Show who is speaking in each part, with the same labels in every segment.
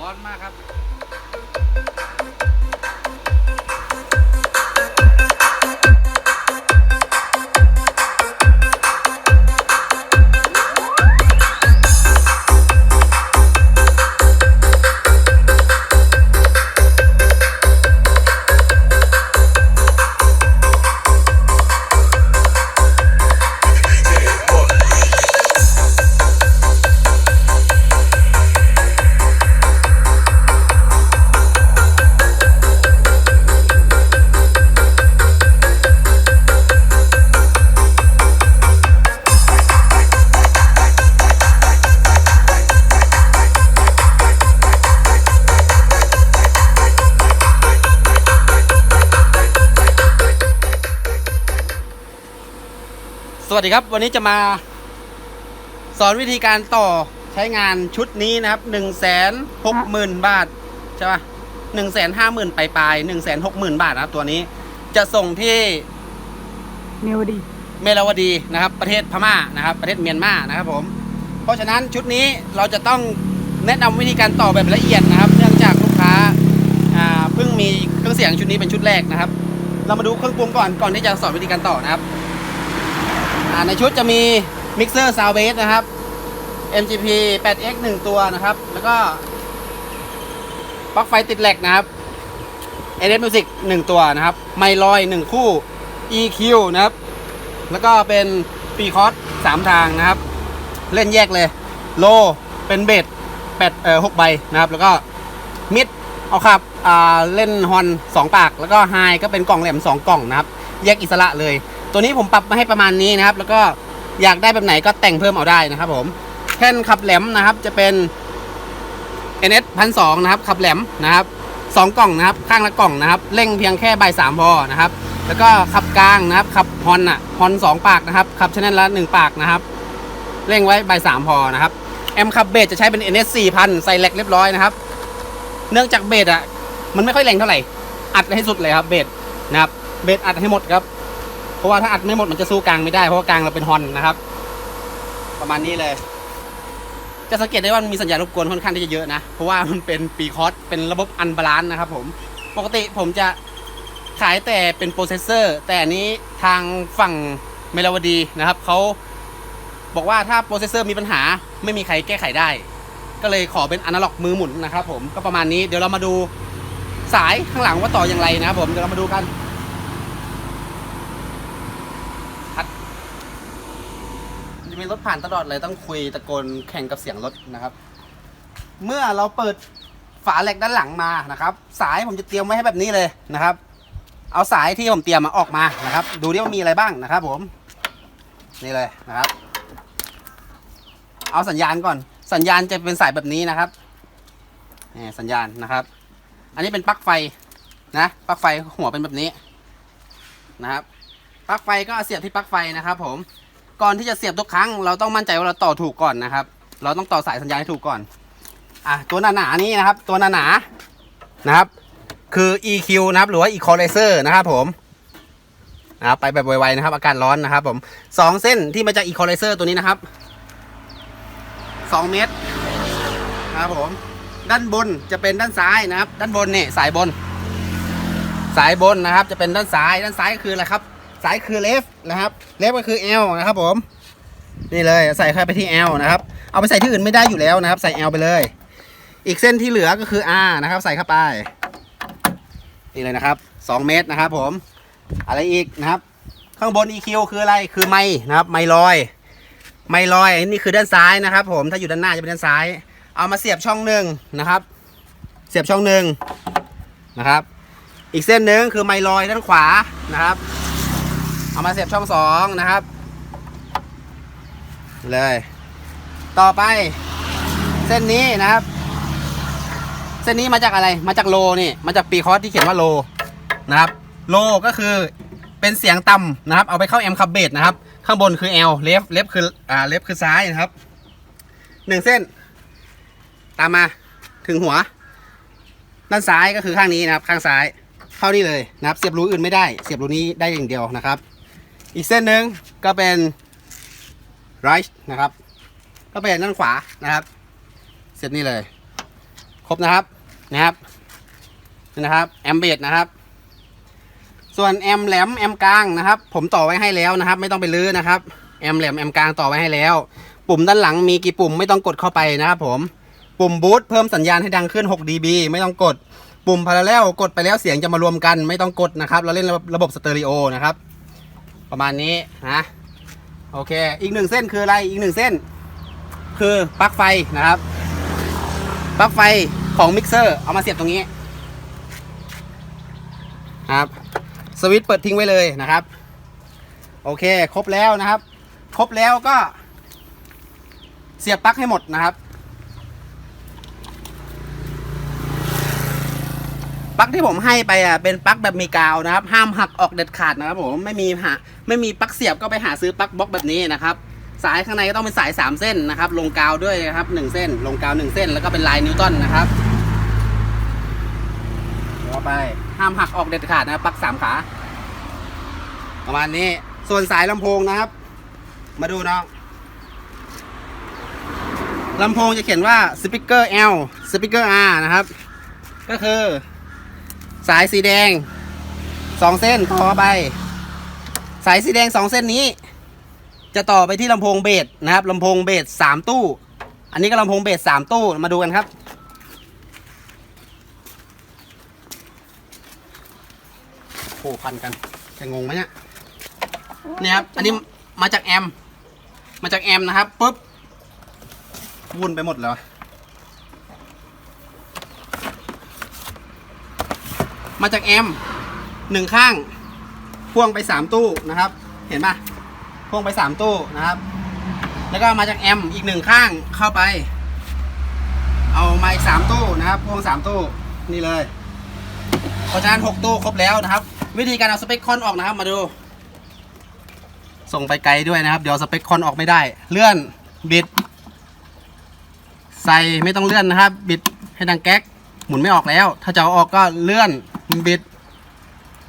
Speaker 1: ร้อนมากครับ วัสดีครับ วันนี้จะมา สอนวิธีการต่อใช้งานชุดนี้นะครับหนึ่งแสนหกหมื่นบาท ใช่ปะหนึ่งแสนห้าหมื่นปลายๆหนึ่งแสนหกหมื่นบาทนะครับตัวนี้จะส่งที่
Speaker 2: เมวดี
Speaker 1: เมลาวดีนะครับ ประเทศพม่านะครับ ประเทศเมียนมานะครับผม เพราะฉะนั้นชุดนี้เราจะต้องแนะนำวิธีการต่อแบบละเอียดนะครับ เนื่องจากลูกค้าอ่าเพิ่งมีเครื่องเสียงชุดนี้เป็นชุดแรกนะครับ เรามาดูเครื่องปรุงก่อนก่อนที่จะสอนวิธีการต่อนะครับอ่า ในชุดจะมีมิกเซอร์ซาวเบสนะครับ MGP 8X 1 ตัวนะครับ แล้วก็ปลั๊กไฟติดแหลกนะครับ NS Music 1 ตัวนะครับ ไมลอย 1 คู่ EQ นะครับ แล้วก็เป็นปีคอร์สสามทางนะครับ เล่นแยกเลย โล เป็นเบสแปดเอ่อหกใบนะครับ แล้วก็มิดเอาขับอ่าเล่นฮอนสองปาก แล้วก็ไฮก็เป็นกล่องแหลมสองกล่องนะครับ แยกอิสระเลย ตัวนี้ผมปรับมาให้ประมาณนี้นะครับ แล้วก็อยากได้แบบไหนก็แต่งเพิ่มเอาได้นะครับ ผมแท่นขับแหลมนะครับ จะเป็น NS พันสองนะครับขับแหลมนะครับสองกล่องนะครับ ข้างละกล่องนะครับเร่งเพียงแค่ใบสามพอนะครับ แล้วก็ขับกลางนะครับขับฮอนอะฮอนสองปากนะครับขับชแนลละหนึ่งปากนะครับเร่งไว้ใบสามพอนะครับแอมขับเบสจะใช้เป็น NS 4,000 ใส่แหลกเรียบร้อยนะครับ เนื่องจากเบสอะมันไม่ค่อยแรงเท่าไหร่ อัดให้สุดเลยครับเบสนะครับ เบสอัดให้หมดครับ เพราะว่าถ้าอัดไม่หมดมันจะสู้กลางไม่ได้เพราะว่ากลางเราเป็นฮอนนะครับ ประมาณนี้เลย จะสังเกตได้ว่ามันมีสัญญาณรบกวนค่อนข้างที่จะเยอะนะเพราะว่ามันเป็นปีคอร์สเป็นระบบอันบาลานซ์นะครับผมปกติผมจะขายแต่เป็นโปรเซสเซอร์ แต่อันนี้ทางฝั่งเมลาวดีนะครับเขาบอกว่าถ้าโปรเซสเซอร์มีปัญหาไม่มีใครแก้ไขได้ ก็เลยขอเป็นอนาล็อกมือหมุนนะครับผมก็ประมาณนี้เดี๋ยวเรามาดูสายข้างหลังว่าต่ออย่างไรนะครับผมเดี๋ยวเรามาดูกัน จะ มีรถผ่านตลอดเลยต้องคุยตะโกนแข่งกับเสียงรถนะครับ เมื่อเราเปิดฝาเหล็กด้านหลังมานะครับ สายผมจะเตรียมไว้ให้แบบนี้เลยนะครับ เอาสายที่ผมเตรียมมาออกมานะครับ ดูดิว่ามีอะไรบ้างนะครับ ผม นี่เลยนะครับ เอาสัญญาณก่อน สัญญาณจะเป็นสายแบบนี้นะครับนี่สัญญาณนะครับ อันนี้เป็นปลั๊กไฟนะปลั๊กไฟหัวเป็นแบบนี้นะครับปลั๊กไฟก็เอาเสียบที่ปลั๊กไฟนะครับ ผม ก่อนที่จะเสียบทุกครั้ง เราต้องมั่นใจว่าเราต่อถูกก่อนนะครับ เราต้องต่อสายสัญญาณให้ถูกก่อน อะตัวหนาๆนี้นะครับ ตัวหนาๆนะครับ คือ EQ นะครับหรือว่า Equalizer นะครับผมนะครับไปแบบไวๆนะครับ อากาศร้อนนะครับผมสองเส้นที่มาจาก Equalizer ตัวนี้นะครับสองเมตรนะครับผมด้านบนจะเป็นด้านซ้ายนะครับ ด้านบนเนี่ยสายบน สายบนนะครับ จะเป็นด้านซ้าย ด้านซ้ายก็คืออะไรครับ สายคือเลฟนะครับเลฟก็คือ L นะครับผม นี่เลยใส่เข้าไปที่ L นะครับ เอาไปใส่ที่อื่นไม่ได้อยู่แล้วนะครับ ใส่ L ไปเลย อีกเส้นที่เหลือก็คือ R นะครับ ใส่เข้าไป นี่เลยนะครับ 2 เมตรนะครับผม อะไรอีกนะครับ ข้างบน EQ คืออะไร คือไม้นะครับ ไม้ลอย ไม้ลอย นี่คือด้านซ้ายนะครับ ผม ถ้าอยู่ด้านหน้าจะเป็นด้านซ้าย เอามาเสียบช่องหนึ่งนะครับ เสียบช่องหนึ่งนะครับ อีกเส้นหนึ่งคือไม้ลอยด้านขวานะครับ เอามาเสียบช่องสองนะครับ เลย ต่อไป เส้นนี้นะครับ เส้นนี้มาจากอะไรมาจากโลนี่มาจากปีคอสที่เขียนว่าโลนะครับ โลก็คือเป็นเสียงต่ำนะครับ เอาไปเข้าแอมคับเบสนะครับ ข้างบนคือ L เลฟเลฟคืออ่าเลฟคือซ้ายนะครับหนึ่งเส้น ตามมาถึงหัว ด้านซ้ายก็คือข้างนี้นะครับ ข้างซ้ายเข้านี่เลยนะครับ เสียบรูอื่นไม่ได้ เสียบรูนี้ได้อย่างเดียวนะครับ อีกเส้นหนึ่งก็เป็น right นะครับ ก็เป็นด้านขวานะครับ เสียบนี่เลย ครบนะครับนะครับนะครับแอมเบดนะครับ ส่วนแอมแหลมแอมกลางนะครับ ผมต่อไว้ให้แล้วนะครับ ไม่ต้องไปลื้อนะครับแอมแหลมแอมกลางต่อไว้ให้แล้ว ปุ่มด้านหลังมีกี่ปุ่มไม่ต้องกดเข้าไปนะครับผมปุ่มบูตเพิ่มสัญญาณให้ดังขึ้น 6 dB ไม่ต้องกด ปุ่มพาราเรลกดไปแล้วเสียงจะมารวมกัน ไม่ต้องกดนะครับ เราเล่นระบบระบบสเตอริโอนะครับ ประมาณนี้นะโอเค อีกหนึ่งเส้นคืออะไรอีกหนึ่งเส้น คือปลั๊กไฟนะครับปลั๊กไฟของมิกเซอร์เอามาเสียบตรงนี้นะครับสวิตช์เปิดทิ้งไว้เลยนะครับ โอเค ครบแล้วนะครับ ครบแล้วก็เสียบปลั๊กให้หมดนะครับ ปลั๊กที่ผมให้ไปอะเป็นปลั๊กแบบมีกาวนะครับ ห้ามหักออกเด็ดขาดนะครับผมไม่มีหาไม่มีปลั๊กเสียบก็ไปหาซื้อปลั๊กบล็อกแบบนี้นะครับ สายข้างในก็ต้องเป็นสาย 3 เส้นนะครับ ลงกาวด้วยนะครับ 1 เส้น ลงกาว 1 เส้นแล้วก็เป็นลายนิวตันนะครับต่อไปห้ามหักออกเด็ดขาดนะครับปลั๊กสามขาประมาณนี้ส่วนสายลำโพงนะครับ มาดูเน้องลำโพงจะเขียนว่า speaker L speaker R นะครับ ก็คือ สายสีแดงสองเส้นต่อไป สายสีแดงสองเส้นนี้ จะต่อไปที่ลำโพงเบสนะครับลำโพงเบสสามตู้ อันนี้ก็ลำโพงเบสสามตู้มาดูกันครับโอ้พันกันจะงงไหมเนี่ยเนี่ยครับอันนี้มาจากแอม มาจากแอมนะครับปุ๊บวุ่นไปหมดเลยวะ มาจากแอมหนึ่งข้าง พ่วงไปสามตู้นะครับ เห็นปะพ่วงไปสามตู้นะครับ แล้วก็มาจากแอมอีกหนึ่งข้างเข้าไป เอามาอีกสามตู้นะครับพ่วงสามตู้นี่เลย เพราะฉะนั้นหกตู้ครบแล้วนะครับ วิธีการเอาสเปคคอนออกนะครับมาดู ส่งไปไกลด้วยนะครับ เดี๋ยวสเปคคอนออกไม่ได้ เลื่อนบิด ใส่ไม่ต้องเลื่อนนะครับ บิดให้ดังแก๊กหมุนไม่ออกแล้ว ถ้าจะเอาออกก็เลื่อน บิด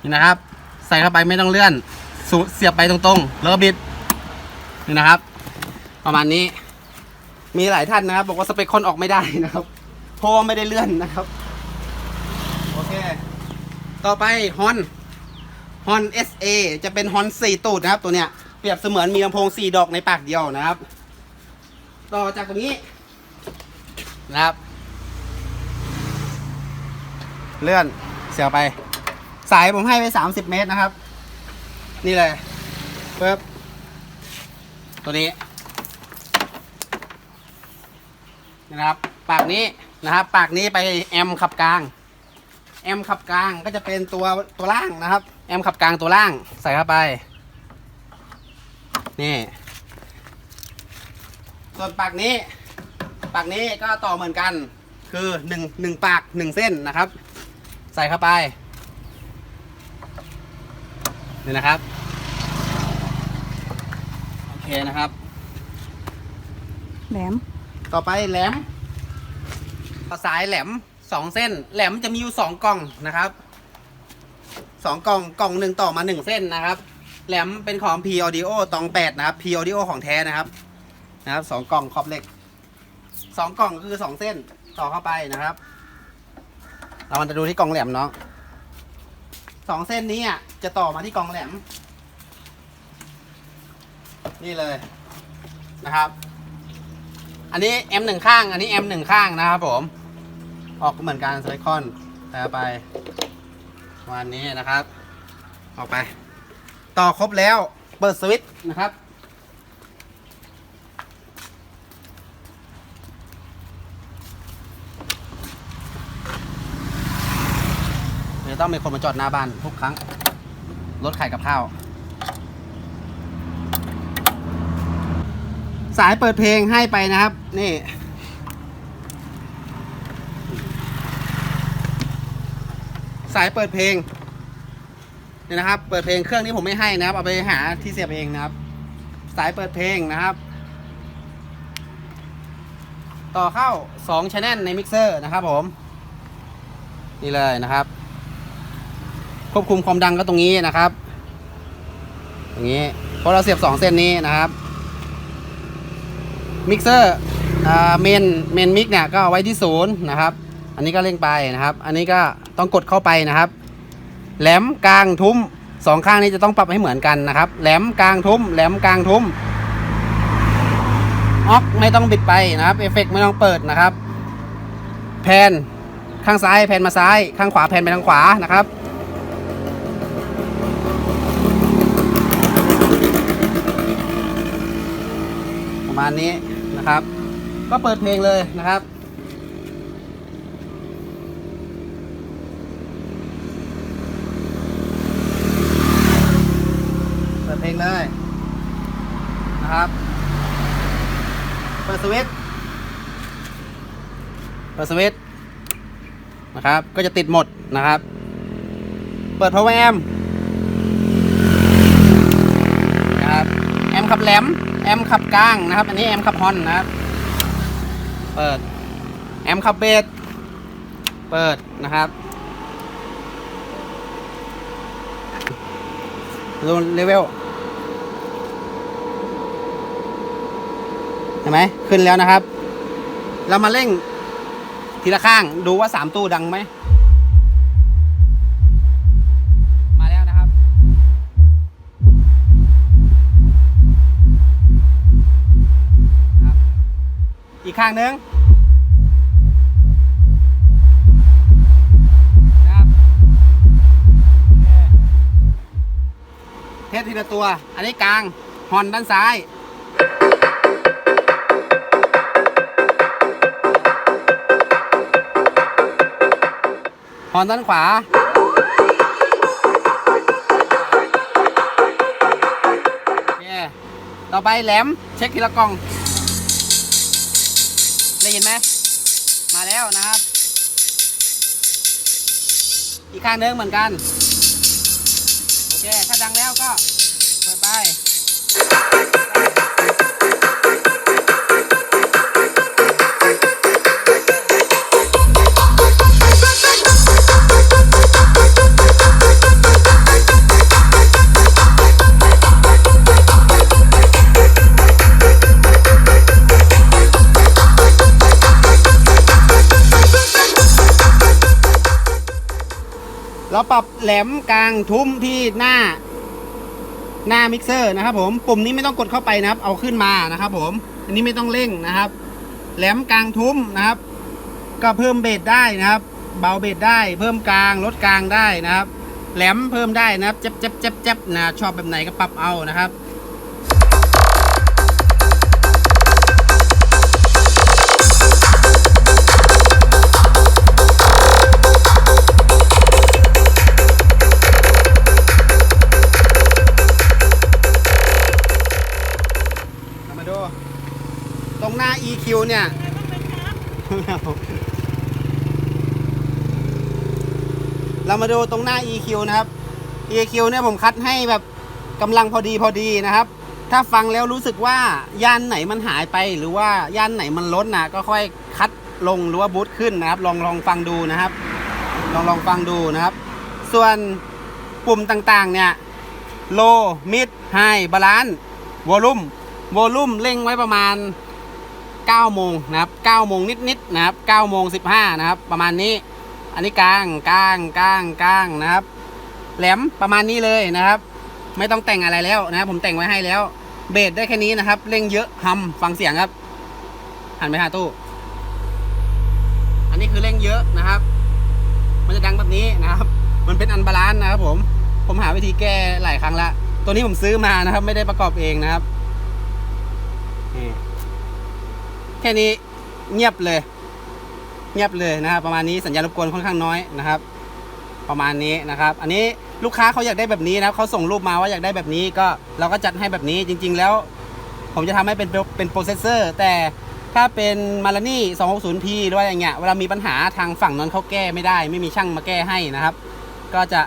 Speaker 1: นี่นะครับ ใส่เข้าไปไม่ต้องเลื่อนสูเสียบไปตรงๆ แล้วก็บิดนี่นะครับ ประมาณนี้ มีหลายท่านนะครับ บอกว่าสเปคคอนออกไม่ได้นะครับเพราะว่าไม่ได้เลื่อนนะครับโอเค ต่อไปฮอนฮอน SA จะเป็นฮอนสี่ตูดนะครับ ตัวเนี้ยเปรียบเสมือนมีลำโพงสี่ดอกในปากเดียวนะครับ ต่อจากตรงนี้นะครับ เลื่อน เสียไป สายผมให้ไป30เมตรนะครับ นี่เลยปึ๊บตัวนี้นะครับ ปากนี้นะครับ ปากนี้ไปแอมขับกลางแอมขับกลางก็จะเป็นตัวตัวล่างนะครับ แอมขับกลางตัวล่างใส่เข้าไป นี่ ส่วนปากนี้ ปากนี้ก็ต่อเหมือนกัน คือหนึ่งหนึ่งปากหนึ่งเส้นนะครับ ใส่เข้าไปนี่นะครับ โอเคนะครับ
Speaker 2: แหลม
Speaker 1: ต่อไปแหลมสายแหลมสองเส้น แหลมจะมีอยู่สองกล่องนะครับสองกล่องกล่องหนึ่งต่อมาหนึ่งเส้นนะครับ แหลมเป็นของ P Audio ตองแปดนะครับ P Audio ของแท้นะครับ นะครับสองกล่องขอบเหล็กสองกล่องคือสองเส้นต่อเข้าไปนะครับ เรามาจะดูที่กองแหลมเนาะสองเส้นนี้อะจะต่อมาที่กองแหลม นี่เลยนะครับ อันนี้ M หนึ่งข้าง อันนี้ M หนึ่งข้างนะครับผม ออกเหมือนกันไซคอนแต่ไปประมาณนี้นะครับ ออกไป ต่อครบแล้ว เปิดสวิตช์นะครับ เดี๋ยว ต้องมีคนมาจอดหน้าบ้านทุกครั้ง รถขายกับข้าว สายเปิดเพลงให้ไปนะครับ นี่ สายเปิดเพลงนี่นะครับ เปิดเพลงเครื่องนี้ผมไม่ให้นะครับ เอาไปหาที่เสียบเองนะครับ สายเปิดเพลงนะครับ ต่อเข้า2 channel ในมิกเซอร์นะครับผม นี่เลยนะครับ ควบคุมความดังก็ตรงนี้นะครับอย่างนี้เพราะเราเสียบ 2 เส้นนี้นะครับมิกเซอร์เมนเมนมิกเนี่ยก็เอาไว้ที่ศูนย์นะครับ อันนี้ก็เร่งไปนะครับ อันนี้ก็ต้องกดเข้าไปนะครับ แหลมกลางทุ้มสองข้างนี้จะต้องปรับให้เหมือนกันนะครับ แหลมกลางทุ้มแหลมกลางทุ้มออกไม่ต้องบิดไปนะครับเอฟเฟกต์ไม่ต้องเปิดนะครับ แพนข้างซ้ายแพนมาซ้าย ข้างขวาแพนไปทางขวานะครับ ประ มาณนี้นะครับ ก็เปิดเพลงเลยนะครับเปิดเพลงเลยนะครับเปิดสวิตช์เปิดสวิตช์นะครับ ก็จะติดหมดนะครับ เปิด power amp นะครับ แอมขับแหลม แอมขับกลางนะครับ อันนี้แอมขับฮอนนะครับ เปิด แอมขับเบสเปิดนะครับดูเลเวลเห็นไหมขึ้นแล้วนะครับ เรามาเร่งทีละข้างดูว่าสามตู้ดังไหม ข้างหนึ่งนะครับเทสทีละตัว อันนี้กลางฮอนด้านซ้ายฮอนด้านขวาโอเคต่อไปแหลม เช็คทีละกล่อง ได้ยินไหมมาแล้วนะครับ อีกข้างหนึงเหมือนกัน โอเค ถ้าดังแล้วก็ เราปรับแหลมกลางทุ้มที่หน้า หน้ามิกเซอร์นะครับ ผมปุ่มนี้ไม่ต้องกดเข้าไปนะครับ เอาขึ้นมานะครับ ผม อันนี้ไม่ต้องเร่งนะครับ แหลมกลางทุ้มนะครับ ก็เพิ่มเบสได้นะครับ เบาเบสได้ เพิ่มกลางลดกลางได้นะครับ แหลมเพิ่มได้นะครับเจ็บเจ็บเจ็บเจ็บนะชอบแบบไหนก็ปรับเอานะครับ เนี่ยเรามาดูตรงหน้า EQ นะครับ EQ เนี่ยผมคัดให้แบบกำลังพอดีพอดีนะครับ ถ้าฟังแล้วรู้สึกว่าย่านไหนมันหายไป หรือว่าย่านไหนมันลดนะก็ค่อยคัดลงหรือว่าบูตขึ้นนะครับ ลองลองฟังดูนะครับ ลองลองฟังดูนะครับ ส่วนปุ่มต่างๆเนี่ยโลมิดไฮบาลานซ์วอลลุ่มวอลลุ่มเร่งไว้ประมาณ 9โมงนะครับ9โมงนิดๆนะครับ9โมง15นะครับประมาณนี้ อันนี้กลางกลางกลางกลางนะครับ แหลมประมาณนี้เลยนะครับ ไม่ต้องแต่งอะไรแล้วนะครับผมแต่งไว้ให้แล้ว เบสได้แค่นี้นะครับ เร่งเยอะฮัมฟังเสียงครับหันไปหาตู้ อันนี้คือเร่งเยอะนะครับ มันจะดังแบบนี้นะครับ มันเป็นอันบาลานซ์นะครับผม ผมหาวิธีแก้หลายครั้งละ ตัวนี้ผมซื้อมานะครับ ไม่ได้ประกอบเองนะครับนี่ แค่นี้เงียบเลย เงียบเลยนะครับ ประมาณนี้สัญญาณรบกวนค่อนข้างน้อยนะครับ ประมาณนี้นะครับ อันนี้ลูกค้าเขาอยากได้แบบนี้นะเขาส่งรูปมาว่าอยากได้แบบนี้ก็เราก็จัดให้แบบนี้จริง ๆ แล้ว ผมจะทำให้เป็นเป็นโปรเซสเซอร์ แต่ถ้าเป็นมาลานี่ 260p หรือว่าอย่างเงี้ยเวลามีปัญหาทางฝั่งนั้นเขาแก้ไม่ได้ ไม่มีช่างมาแก้ให้นะครับ ก็จะ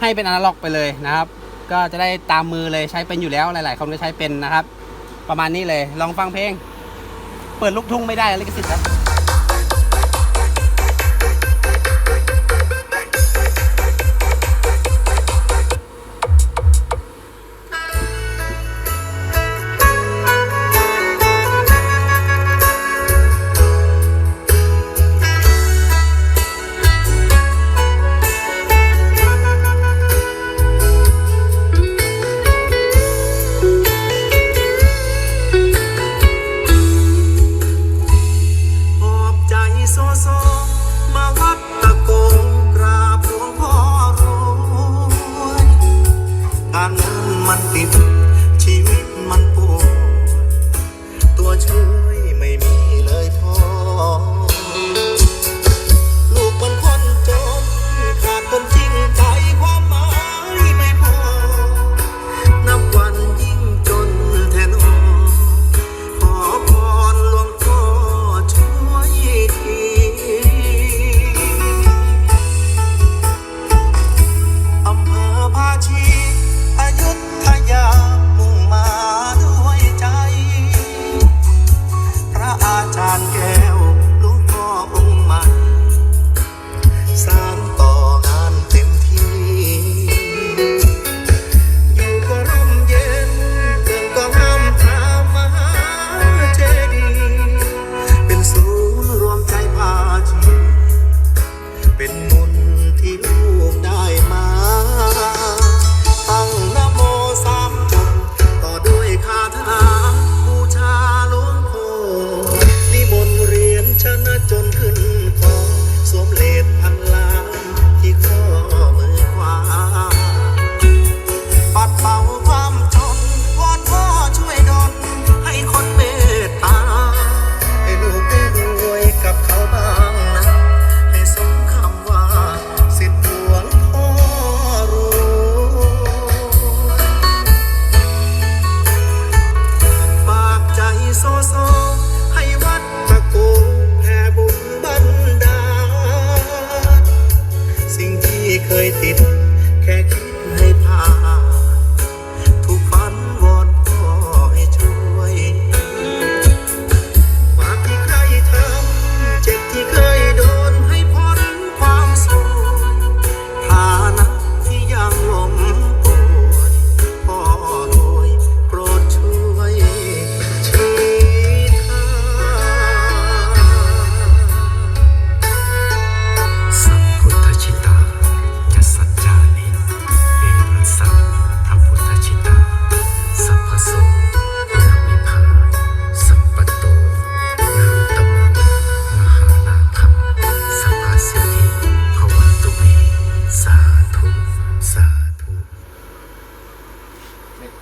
Speaker 1: ให้เป็นอนาล็อกไปเลยนะครับ ก็จะได้ตามมือเลยใช้เป็นอยู่แล้วหลาย ๆ คนก็ใช้เป็นนะครับ ประมาณนี้เลยลองฟังเพลง ปิดลูกทุ่งไม่ได้ลิขสิทธิ์ครับ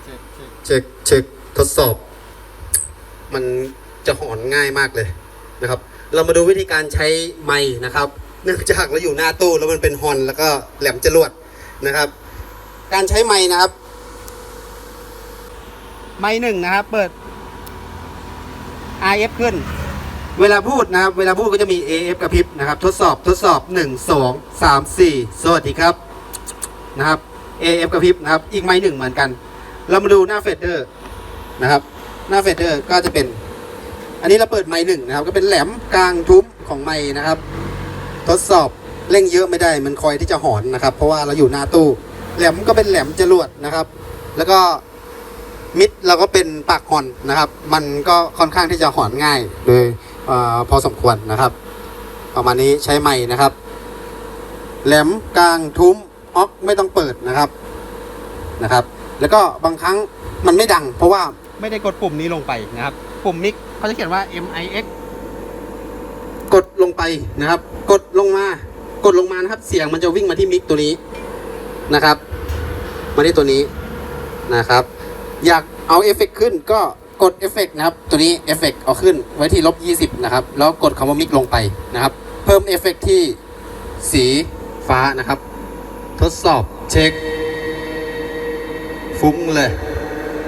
Speaker 3: เช็คเช็คทดสอบ มัน
Speaker 4: จะห
Speaker 1: อนง่ายมากเลยนะครับ เรามาดูวิธีการใช้ไม้นะครับ เนื่องจากเราอยู่หน้าตู้แล้วมันเป็นฮอนแล้วก็แหลมจรวดนะครับ การใช้ไม้นะครับ ไม้หนึ่งนะครับ เปิด RF ขึ้น เวลาพูดนะครับ เวลาพูดก็จะมี AF กระพริบนะครับ ทดสอบทดสอบ 1 2 3 4 สวัสดีครับนะครับ AF กระพริบนะครับ อีกไม้หนึ่งเหมือนกัน เรามาดูหน้าเฟดเดอร์นะครับ หน้าเฟดเดอร์ก็จะเป็น อันนี้เราเปิดไม้หนึ่งนะครับ ก็เป็นแหลมกลางทุ้มของไม้นะครับ ทดสอบเร่งเยอะไม่ได้มันคอยที่จะหอนนะครับ เพราะว่าเราอยู่หน้าตู้ แหลมก็เป็นแหลมจรวดนะครับ แล้วก็มิดเราก็เป็นปากหอนนะครับ มันก็ค่อนข้างที่จะหอนง่ายโดยออพอสมควรนะครับ ประมาณนี้ใช้ไม้นะครับ แหลมกลางทุ้มออกไม่ต้องเปิดนะครับนะครับ แล้วก็บางครั้งมันไม่ดัง เพราะว่าไม่ได้กดปุ่มนี้ลงไปนะครับ ปุ่มมิกเขาจะเขียนว่า MIX กดลงไปนะครับ กดลงมา กดลงมานะครับ เสียงมันจะวิ่งมาที่มิกตัวนี้นะครับ มาที่ตัวนี้นะครับ อยากเอาเอฟเฟกต์ขึ้นก็กดเอฟเฟกต์นะครับ ตัวนี้เอฟเฟกต์เอาขึ้นไว้ที่ลบ20 นะครับ แล้วกดคำว่ามิกลงไปนะครับ เพิ่มเอฟเฟกต์ที่สีฟ้านะครับ ทดสอบเช็ค ฟุ้งเลย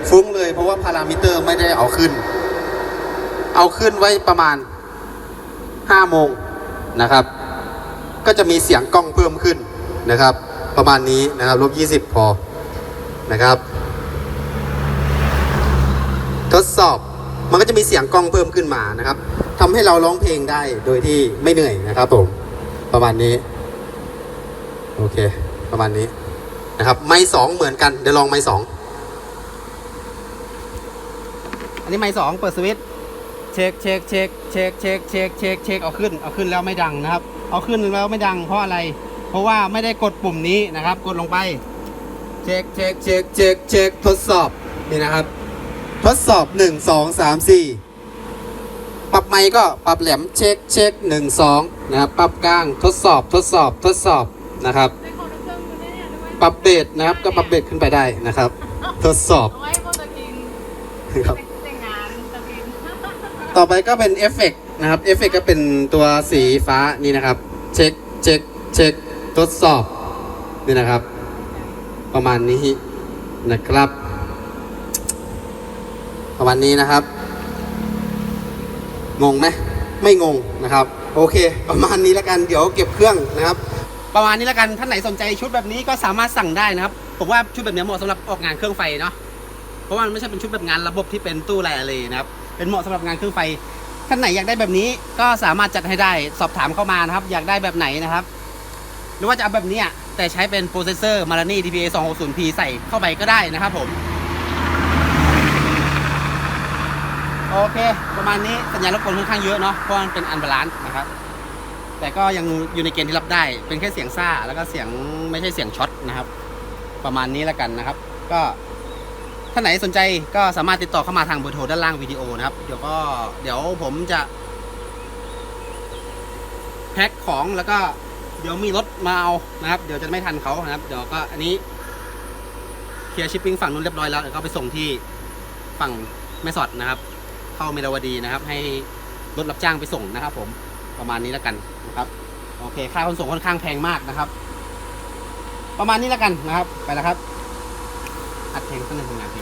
Speaker 1: ฟุ้งเลยเพราะว่าพารามิเตอร์ไม่ได้เอาขึ้น เอาขึ้นไว้ประมาณ5โมงนะครับ ก็จะมีเสียงกล้องเพิ่มขึ้นนะครับ ประมาณนี้นะครับลบ20 พอนะครับ ทดสอบมันก็จะมีเสียงกล้องเพิ่มขึ้นมานะครับทำให้เราร้องเพลงได้โดยที่ไม่เหนื่อยนะครับผม ประมาณนี้ โอเค ประมาณนี้ นะครับ ไม้สองเหมือนกัน เดี๋ยวลองไม้สองอันนี้ไม้สองเปิดสวิตช์เช็คเช็คเช็คเช็คเช็คเช็คเช็คเช็คเอาขึ้นเอาขึ้นแล้วไม่ดังนะครับ เอาขึ้นแล้วไม่ดังเพราะอะไร เพราะว่าไม่ได้กดปุ่มนี้นะครับ กดลงไปเช็คเช็คเช็คเช็คเช็คทดสอบนี่นะครับ ทดสอบหนึ่งสองสามสี่ปรับไมค์ก็ปรับแหลมเช็คเช็คหนึ่งสองนะครับปรับกลางทดสอบทดสอบทดสอบนะครับ ปรับเบสนะครับ ก็ปรับเบสขึ้นไปได้นะครับ ทดสอบ
Speaker 5: เอาไว้พวกตะกิน
Speaker 1: นะครับ
Speaker 5: แต่งงานตะกิน
Speaker 1: ต่อไปก็เป็นเอฟเฟกต์นะครับ เอฟเฟกต์ก็เป็นตัวสีฟ้านี่นะครับ เช็ค เช็ค เช็ค ทดสอบ นี่นะครับ ประมาณนี้นะครับ ประมาณนี้นะครับ งงไหมไม่งงนะครับ โอเค ประมาณนี้แล้วกัน เดี๋ยวเก็บเครื่องนะครับ ประมาณนี้แล้วกันท่านไหนสนใจชุดแบบนี้ก็สามารถสั่งได้นะครับผมว่าชุดแบบนี้เหมาะสำหรับออกงานเครื่องไฟเนาะเพราะว่ามันไม่ใช่เป็นชุดแบบงานระบบที่เป็นตู้ไรอะไรนะครับเป็นเหมาะสำหรับงานเครื่องไฟท่านไหนอยากได้แบบนี้ก็สามารถจัดให้ได้สอบถามเข้ามานะครับ อยากได้แบบไหนนะครับ หรือว่าจะเอาแบบนี้แต่ใช้เป็นโปรเซสเซอร์ Marani DPA 260P ใส่เข้าไปก็ได้นะครับผมโอเค ประมาณนี้สัญญาณรบกวนค่อนข้างเยอะเนาะเพราะมันเป็นอันบาลานซ์นะครับ แต่ก็ยังอยู่ในเกณฑ์ที่รับได้ เป็นแค่เสียงซ่าแล้วก็เสียงไม่ใช่เสียงช็อตนะครับ ประมาณนี้แล้วกันนะครับ ก็ท่านไหนสนใจก็สามารถติดต่อเข้ามาทางเบอร์โทรด้านล่างวิดีโอนะครับ เดี๋ยวก็เดี๋ยวผมจะแพ็คของแล้วก็เดี๋ยวมีรถมาเอานะครับ เดี๋ยวจะไม่ทันเขานะครับ เดี๋ยวก็อันนี้เคลียร์ชิปปิ้งฝั่งนู้นเรียบร้อยแล้วเดี๋ยวก็ไปส่งที่ฝั่งแม่สอดนะครับ เข้าเมราวดีนะครับ ให้รถรับจ้างไปส่งนะครับ ผมประมาณนี้แล้วกัน โอเค ค่าขนส่งค่อนข้างแพงมากนะครับ ประมาณนี้แล้วกันนะครับ ไปแล้วครับ อัดเพลงสักหนึ่งผลงานเพลง